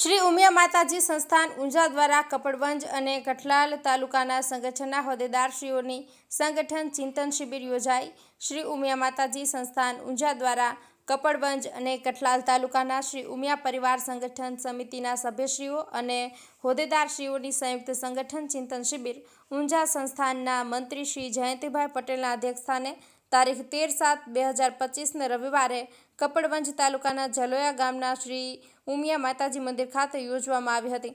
શ્રી ઉમિયા માતાજી સંસ્થાન ઊંઝા દ્વારા કપડવંજ અને કઠલાલ તાલુકાના સંગઠનના હોદ્દેદારશ્રીઓની સંગઠન ચિંતન શિબિર યોજાઈ. શ્રી ઉમિયા માતાજી સંસ્થાન ઊંઝા દ્વારા કપડવંજ અને કઠલાલ તાલુકાના શ્રી ઉમિયા પરિવાર સંગઠન સમિતિના સભ્યશ્રીઓ અને હોદ્દેદારશ્રીઓની સંયુક્ત સંગઠન ચિંતન શિબિર ઊંઝા સંસ્થાનના મંત્રી શ્રી જયંતિભાઈ પટેલના અધ્યક્ષસ્થાને તારીખ તેર સાત બે હજાર પચીસને રવિવારે કપડવંજ તાલુકાના જલોયા ગામના શ્રી ઉમિયા માતાજી મંદિર ખાતે યોજવામાં આવી હતી.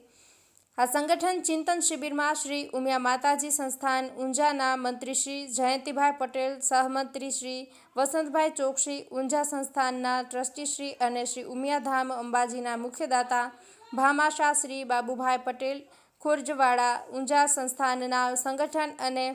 આ સંગઠન ચિંતન શિબિરમાં શ્રી ઉમિયા માતાજી સંસ્થાન ઊંઝાના મંત્રી શ્રી જયંતિભાઈ પટેલ, સહમંત્રી શ્રી વસંતભાઈ ચોકસી, ઊંઝા સંસ્થાનના ટ્રસ્ટી શ્રી અને શ્રી ઉમિયાધામ અંબાજીના મુખ્યદાતા ભામાશા શ્રી બાબુભાઈ પટેલ, ખુરજવાડા ઊંઝા સંસ્થાનના સંગઠન અને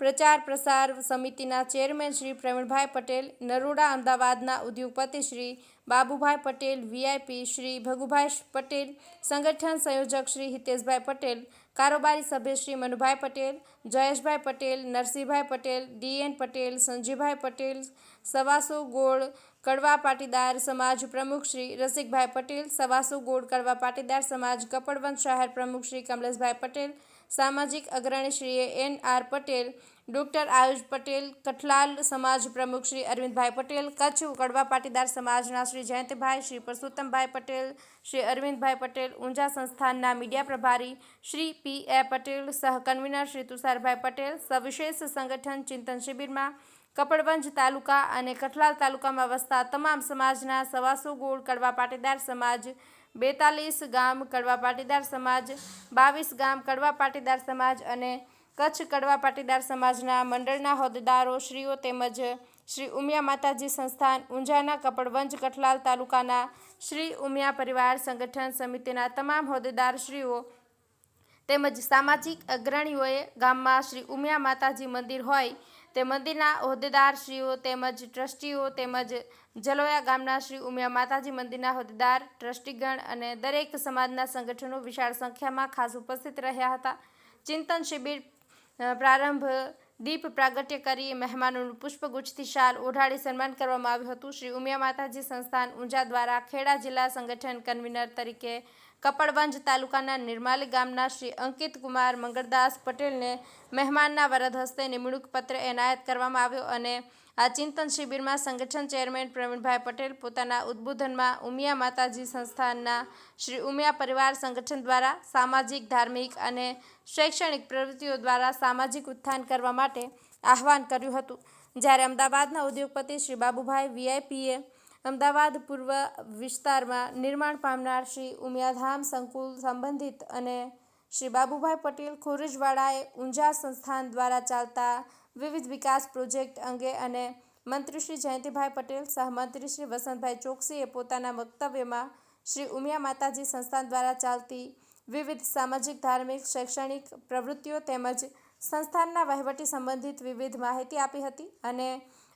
પ્રચાર પ્રસાર સમિતિના ચેરમેન શ્રી પ્રવીણભાઈ પટેલ, નરોડા અમદાવાદના ઉદ્યોગપતિ શ્રી બાબુભાઈ પટેલ, વીઆઈપી શ્રી ભગુભાઈ પટેલ, સંગઠન સંયોજક શ્રી હિતેશભાઈ પટેલ, કારોબારી સભ્ય શ્રી મનુભાઈ પટેલ, જયેશભાઈ પટેલ, નરસિંહભાઈ પટેલ, ડીએન પટેલ સંજીભાઈ પટેલ, સવાસો ગોળ કડવા પાટીદાર સમાજ પ્રમુખ શ્રી રસિકભાઈ પટેલ, સવાસો ગોળ કડવા પાટીદાર સમાજ કપડવંત શહેર પ્રમુખ શ્રી કમલેશભાઈ પટેલ સામાજિક અગ્રણી Shri N R Patel, doctor Ayush Patel, Kathlal સમાજ પ્રમુખ શ્રી અરવિંદભાઈ પટેલ, કચ્છ કડવા પાટીદાર સમાજના શ્રી જયંતભાઈ, શ્રી પરસોત્તમભાઈ પટેલ, શ્રી અરવિંદભાઈ પટેલ, ઊંઝા સંસ્થાનના મીડિયા પ્રભારી શ્રી પી એ પટેલ, સહ કન્વીનર શ્રી તુષારભાઈ પટેલ, સવિશેષ સંગઠન ચિંતન શિબિરમાં કપડવંજ તાલુકા અને કઠલાલ તાલુકામાં વસતા તમામ સમાજના સવાસો ગોળ કડવા પાટીદાર સમાજ, બેતાલીસ ગામ કડવા પાટીદાર સમાજ, બાવીસ ગામ કડવા પાટીદાર સમાજ અને કચ્છ કડવા પાટીદાર સમાજના મંડળના હોદ્દેદારો, શ્રીઓ તેમજ શ્રી ઉમિયા માતાજી સંસ્થાન, ઊંઝાના કપડવંજ કઠલાલ તાલુકાના શ્રી ઉમિયા પરિવાર સંગઠન સમિતિના તમામ હોદ્દેદારશ્રીઓ તેમજ સામાજિક અગ્રણીઓએ ગામમાં શ્રી ઉમિયા માતાજી મંદિર હોય તે મંદિરના હોદ્દેદારશ્રીઓ તેમજ ટ્રસ્ટીઓ તેમજ જલોયા ગામના શ્રી ઉમિયા માતાજી મંદિરના હોદ્દેદાર, ટ્રસ્ટીગણ અને દરેક સમાજના સંગઠનો વિશાળ સંખ્યામાં ખાસ ઉપસ્થિત રહ્યા હતા. ચિંતન શિબિર પ્રારંભ, દીપ પ્રાગટ્ય કરી મહેમાનોનું પુષ્પગુચ્છથી શાલ ઓઢાડી સન્માન કરવામાં આવ્યું હતું. શ્રી ઉમિયા માતાજી સંસ્થાન ઊંઝા દ્વારા ખેડા જિલ્લા સંગઠન કન્વીનર તરીકે કપડવંજ તાલુકાના નિર્માલી ગામના શ્રી અંકિત કુમાર મંગળદાસ પટેલને મહેમાનના વરદ હસ્તે નિમણૂક પત્ર એનાયત કરવામાં આવ્યો અને આ ચિંતન શિબિરમાં સંગઠન ચેરમેન પ્રવીણભાઈ પટેલ પોતાના ઉદ્બોધનમાં ઉમિયા માતાજી સંસ્થાનના શ્રી ઉમિયા પરિવાર સંગઠન દ્વારા સામાજિક, ધાર્મિક અને શૈક્ષણિક પ્રવૃત્તિઓ દ્વારા સામાજિક ઉત્થાન કરવા માટે આહવાન કર્યું હતું. જ્યારે અમદાવાદના ઉદ્યોગપતિ શ્રી બાબુભાઈ વીઆઈપીએ અમદાવાદ પૂર્વ વિસ્તારમાં નિર્માણ પામનાર શ્રી ઉમિયાધામ સંકુલ સંબંધિત અને શ્રી બાબુભાઈ પટેલ ખોરજવાડાએ ઊંઝા સંસ્થાન દ્વારા ચાલતા વિવિધ વિકાસ પ્રોજેક્ટ અંગે અને મંત્રી શ્રી જયંતિભાઈ પટેલ સહમંત્રી શ્રી વસંતભાઈ ચોકસીએ પોતાના વક્તવ્યમાં શ્રી ઉમિયા માતાજી સંસ્થાન દ્વારા ચાલતી વિવિધ સામાજિક, ધાર્મિક, શૈક્ષણિક પ્રવૃત્તિઓ તેમજ સંસ્થાનના વહીવટી સંબંધિત વિવિધ માહિતી આપી હતી અને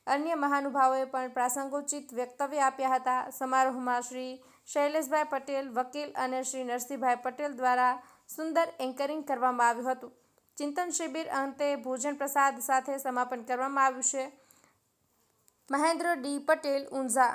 અન્ય મહાનુભાવોએ પણ પ્રાસંગોચિત વક્તવ્ય આપ્યા હતા. સમારોહમાં શ્રી શૈલેષભાઈ પટેલ, વકીલ અને શ્રી નરસિંહભાઈ પટેલ દ્વારા સુંદર એન્કરિંગ કરવામાં આવ્યું હતું. ચિંતન શિબિર અંતે ભોજન પ્રસાદ સાથે સમાપન કરવામાં આવ્યું છે. મહેન્દ્ર ડી પટેલ, ઊંઝા